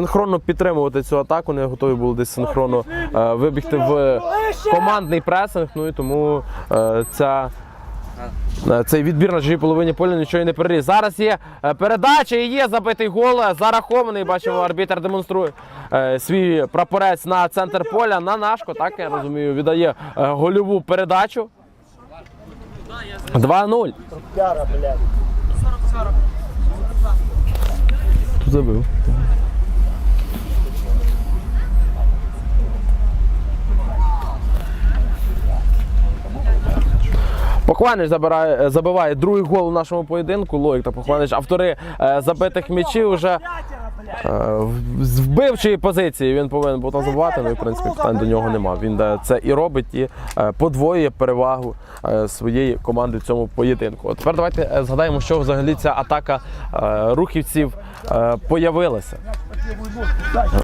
синхронно підтримувати цю атаку, не готові були десь синхронно е, вибігти в командний пресинг. Ну і тому е, ця. е, Цей відбір на чужій половині поля нічого й не переріс. Зараз є е, передача і є забитий гол. е, Зарахований. Бачимо, арбітер демонструє е, свій прапорець на центр поля. На нашко, так я розумію, віддає е, гольову передачу. 2-0. Тут забив. Похванич забирає, забиває другий гол у нашому поєдинку. Лоїк та Похванич, автори е, забитих м'ячів вже е, з вбивчої позиції він повинен був там забивати. Ну і в принципі питань до нього нема. Він е, це і робить, і е, подвоює перевагу е, своєї команди в цьому поєдинку. От тепер давайте е, згадаємо, що взагалі ця атака е, рухівців е, появилася.